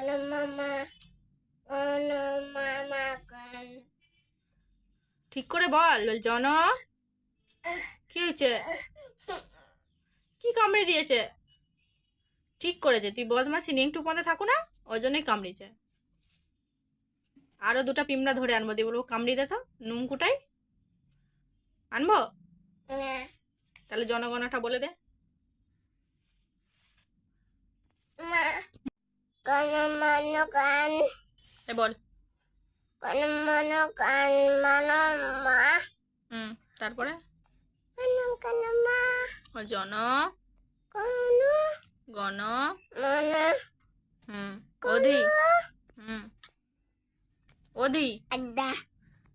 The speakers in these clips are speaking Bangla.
কোনো মামা কোনো মামা কোন ঠিক করে বল বল জন। কি হয়েছে? কি কামড়ে দিয়েছে? ঠিক করেছে তুই বদমাসি নিয়ে একটু পথে থাকো না ওই জন্যই কামড়িয়েছে আরও দুটা পিমড়া ধরে আনব দিয়ে বলব কামড়ি দে তো নুমকুটাই আনব? না। তাহলে জনগণটা বলে দে। মনো কান এ বল কোনো মনো কান মানো মা হুম তারপরে কোনো কোনো মা ও জন কোনো গণ মনো হুম অধি হুম অধি আড্ডা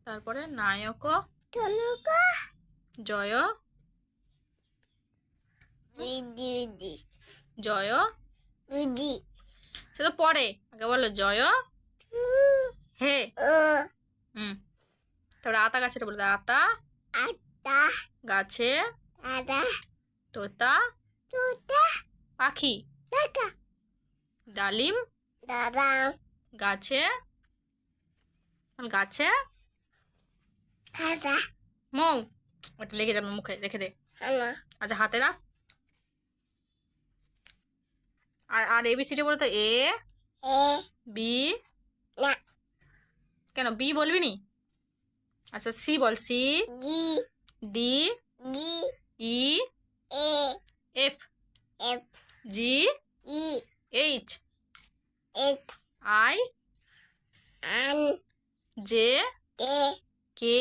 তারপরে নায়ক টনুকা জয় জয় সে তো পরে আগে বলো জয়? হে। হুম। তারপরে আতা গাছেটা বলে আতা। আড্ডা গাছে। দাদা তোতা। তুতা। পাখি। ডালিম। দাদা। গাছে। গাছে। মৌ। একটু লেগে যাবে মুখে রেখে দে। আচ্ছা হাতে রাখ। আর আর এবিসিডি বলে তো এ বি কেন বি বলবি নি? আচ্ছা C ball C D E F F G H I J K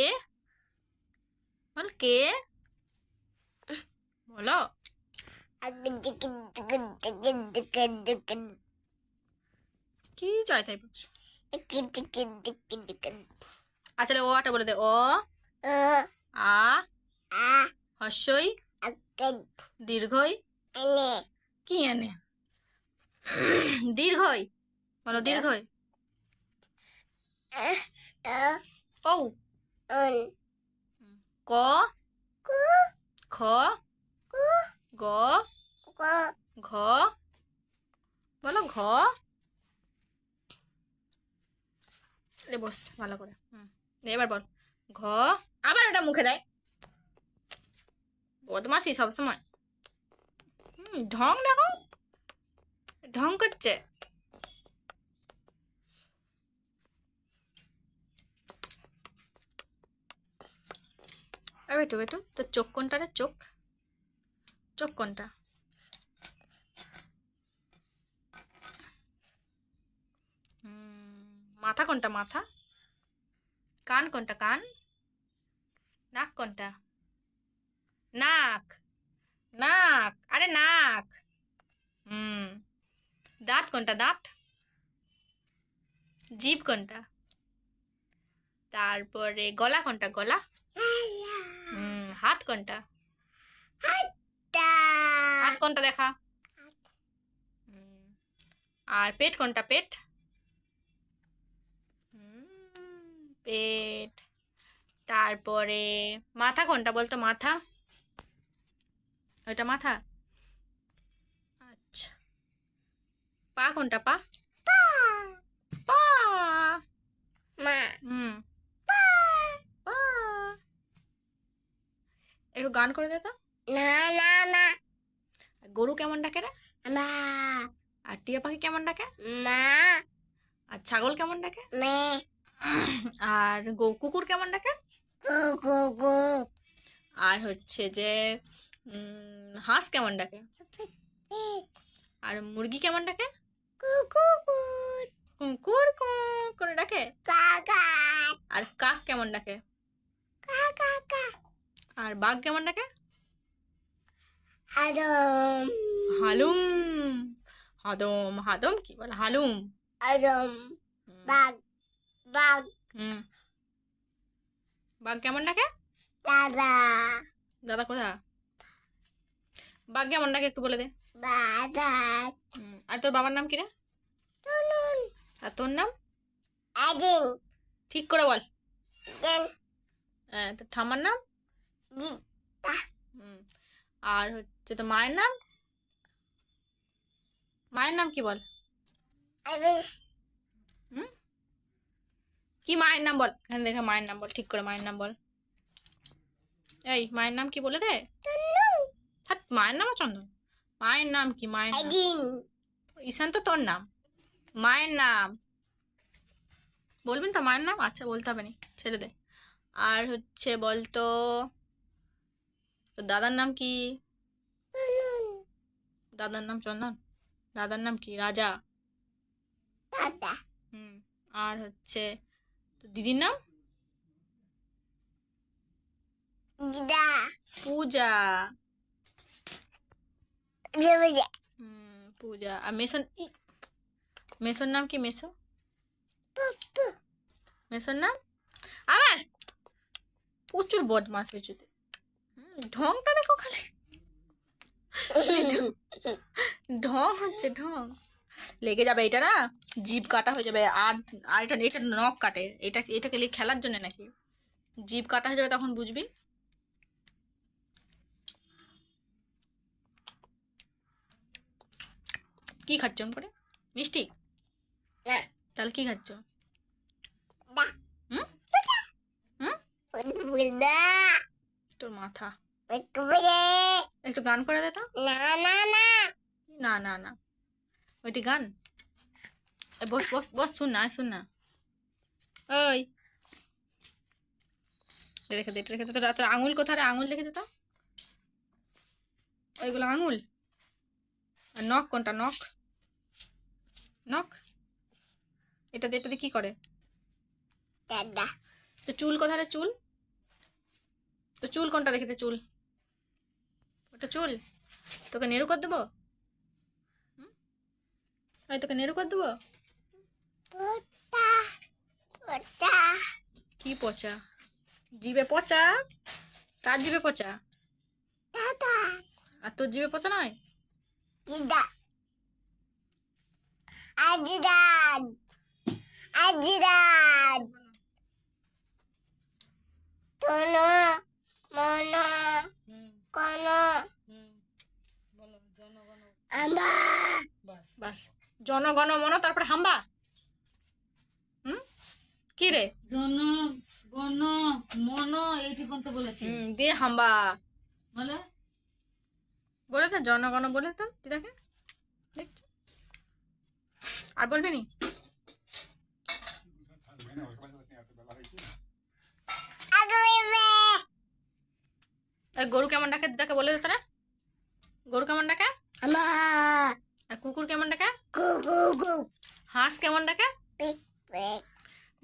ball K বলো। কি চাই তাই বলছো ও আটা বলে দে। ও, আ দীর্ঘই, কি এনে দীর্ঘই, বলো দীর্ঘই। ও, ক, খ, গ ঘ। বলো ঘ। বস ভালো করে। হুম এবার বল। ঘ। আবার ওটা মুখে দেয়। বদমাসি সবসময়। হুম ঢং দেখো। ঢং করছে। বেটু বেটু তোর চোখ কোনটা রে চোখ। চোখ কোনটা হুম, মাথা কোনটা মাথা? কান কোনটা কান? নাক কোনটা? নাক। নাক। আরে নাক। হুম। দাঁত কোনটা দাঁত? জিভ কোনটা? তারপরে গলা কোনটা গলা? হুম হাত কোনটা? হাত কোনটা দেখা? আর পেট কোনটা পেট হুম, পেট তারপরে মাথা কোনটা বলতো? মাথা? ওইটা মাথা? আচ্ছা। পা কোনটা? পা? পা। হুম। পা। একটু গান করে দে তো। না না না। গরু কেমন ডাকে রে? মা। আর টিয়া পাখি কেমন ডাকে? মা। আর ছাগল কেমন ডাকে? মে। আর গো- কুকুর কেমন ডাকে? আর হচ্ছে যে হাঁস কেমন ডাকে? আর মুরগি কেমন ডাকে? কুকুর কু করে ডাকে? কাকা আর কাক কেমন ডাকে? আর বাঘ কেমন ডাকে? হালুম। হাদম হাদম কি বলে? হালুম। আদম হুম, বাগ হুম। বাঘ কেমন ডাকে? দাদা। দাদা কোথা বাঘ কেমন ডাকে একটু বলে দে। হুম, আর তোর বাবার নাম কি রে? আর তোর নাম? আদিন ঠিক করে বল। হ্যাঁ, তোর ঠাম্মার নাম? হুম। আর হচ্ছে তো মায়ের নাম? মায়ের নাম কি বল? হুম? কি মায়ের নাম বল? এখানে দেখে মায়ের নাম বল ঠিক করে মায়ের নাম বল। এই মায়ের নাম কি বলে দে? মায়ের নাম চন্দন। মায়ের নাম কি? মায়ের নাম? ঈশান তো তোর নাম। মায়ের নাম। বলবেন তো মায়ের নাম? আচ্ছা বলতে হবে নি ছেড়ে দে। আর হচ্ছে বলতো দাদার নাম কি? দাদার নাম চন্দন? দাদার নাম কি? রাজা। হুম আর হচ্ছে তোর দিদির নাম দিদা পূজা জবজা হুম পূজা আর মেসন ই মেসোর নাম কি মেসো পপু মেসোর নাম আবার প্রচুর বদমাস হয়েছে তুই হুম, ঢংটা দেখো খালি ঢং হচ্ছে ঢং লেগে যাবে এটা না? জিভ কাটা হয়ে যাবে। আর আর এটা এটা নখ কাটে। এটা এটা লিয়ে খেলার জন্য নাকি? জিভ কাটা হয়ে যাবে তখন বুঝবি? কি খাচ্ছ করে মিষ্টি? না তাহলে কি খাচ্ছ? তোর মাথা। একটু গান করে দে তো। না না না। না না না। ওইটি গান? বস বস বস শুন না শুন না। ওই। রেখে দে রেখে দে। তোর আঙুল কোথায় আঙুল দেখে দে তো। ওইগুলো আঙুল। আর নখ কোনটা? নখ। নখ। এটা দিয়ে এটা দিয়ে কি করে? তো চুল কোথায় রে? চুল? তো চুল কোনটা দেখে দে? চুল। ওটা চুল। তোকে নেড়ু করে দেবো? এই তোকে নেড়ু করে দেবো? কি পচা? জিবে পচা? তার জিবে পচা? আর তোর জিবে পচা নয়? দিদা। আজিদান আজিদান তোনো মনো কোনো আমা বাস জনগণ মন তারপরে হাম্বা। হুম? কি রে? জন গণ মন এইটি পর্যন্ত বলেছে হুম দিয়ে হাম্বা। বলে? বলে তো জনগণ বলে তো দিদাকে আর বলবি নি? গরু কেমন ডাকে? দিদাকে বলে দে তারা গরু কেমন ডাকে? কুকুর কেমন ডাকে? হাঁস কেমন ডাকে?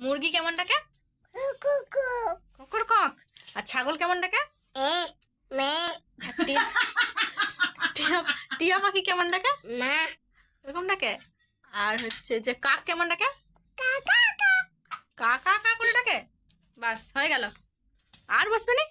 মুরগি কেমন ডাকে? ককর কক। আর ছাগল কেমন ডাকে? টিয়া পাখি কেমন ডাকে? এরকম ডাকে? আর হচ্ছে যে কাক কেমন ডাকে? কাকা কা কা কা কা করে ডাকে? বাস হয়ে গেল। আর বসবে নি?